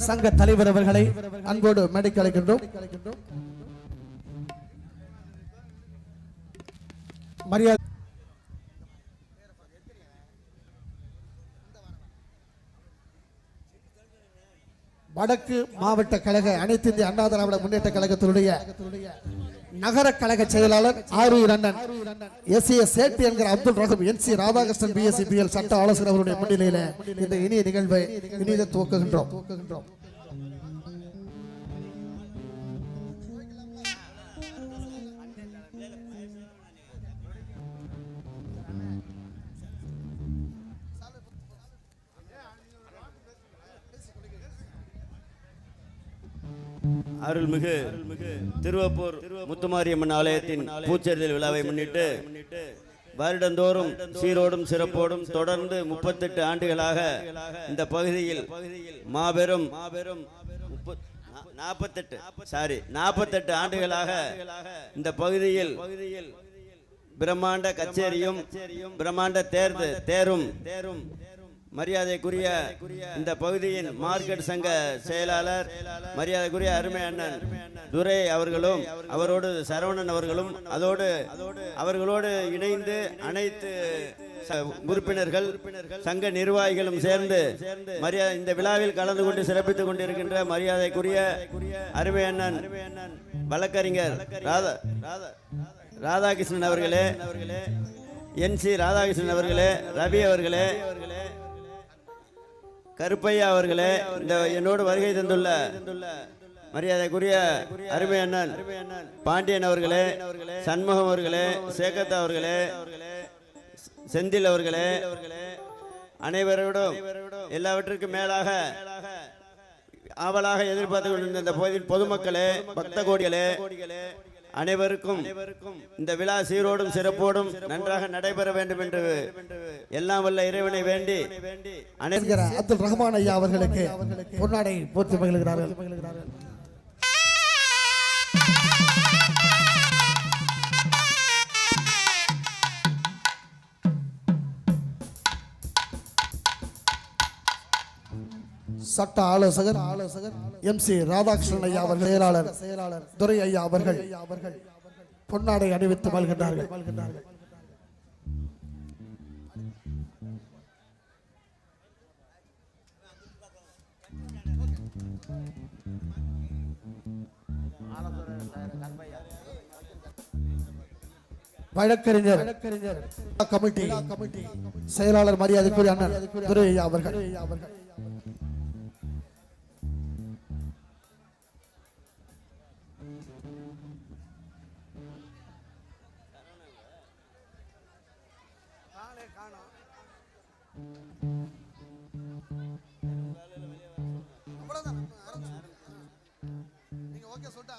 சங்க தலைவர் அவர்களை அன்போடு மேடைக்கு அழைக்கின்றோம் மரியாதை. வடக்கு மாவட்ட கழக அனைத்து இந்திய அண்ணா திராவிட முன்னேற்ற கழகத்தினுடைய நகர கழக செயலாளர் ஆரூர் இரண்டன் எஸ் ஏ சேட்டு என்கிற Abdul Raham N C Radhakrishnan BSc BL சட்ட ஆலோசகர் அவருடைய முன்னிலையில இந்த இனிய நிகழ்வை இனித துவக்குகின்றோம். அருள்மிகு திருவப்பூர் முத்துமாரியம்மன் ஆலயத்தின் பூச்செறிதல் விழாவை முன்னிட்டு வருடந்தோறும் சீரோடும் சிறப்போடும் தொடர்ந்து முப்பத்தெட்டு ஆண்டுகளாக இந்த பகுதியில் மாபெரும் மாபெரும் நாற்பத்தெட்டு சாரி நாற்பத்தெட்டு ஆண்டுகளாக இந்த பகுதியில் பிரம்மாண்ட கச்சேரியும் பிரம்மாண்ட தேர்ந்து தேரும் தேரும் மரியாதைக்குரிய இந்த பகுதியின் மார்க்கெட் சங்க செயலாளர் மரியாதைக்குரிய அருமை அண்ணன் துரை அவர்களும் அவரோடு சரவணன் அவர்களும் அதோடு அவர்களோடு இணைந்து அனைத்து உறுப்பினர்கள் சங்க நிர்வாகிகளும் சேர்ந்து மரியாதை இந்த விழாவில் கலந்து கொண்டு சிறப்பித்துக் கொண்டிருக்கின்ற மரியாதைக்குரிய அருமை அண்ணன் வழக்கறிஞர் ராதா ராதா ராதாகிருஷ்ணன் அவர்களே என் சி ராதாகிருஷ்ணன் அவர்களே ரவி அவர்களே கருப்பையா அவர்களே இந்த என்னோடு வருகை தந்துள்ள மரியாதைக்குரிய அருமை அண்ணன் பாண்டியன் அவர்களே சண்முகம் அவர்களே சேகத்தா அவர்களே செந்தில் அவர்களே அனைவரோடும் எல்லாவற்றிற்கும் மேலாக ஆவலாக எதிர்பார்த்து கொண்டிருந்த பொதுமக்களே பக்த கோடிகளே அனைவருக்கும் இந்த விழா சீரோடும் சிறப்போடும் நன்றாக நடைபெற வேண்டும் என்று எல்லாம் வல்ல இறைவனை வேண்டி அப்துல் ரஹ்மான் ஐயா அவர்களுக்கு பொன்னாடை போற்றி மகிழ்கிறார்கள். சட்ட ஆலோசகர் ஆலோசகர் எம் சி ராதாகிருஷ்ணன் ஐயா அவர்கள் செயலாளர் செயலாளர் துரை ஐயா அவர்கள் அவர்கள் பொன்னாடை அணிவித்து மல்கின்றார்கள் வழக்கறிஞர் கமிட்டி கமிட்டி செயலாளர் மரியாதைக்குரிய அண்ணன் துரை ஐயா காணும். அவ்வளோதான் நீங்க ஓகே சொல்லிட்டு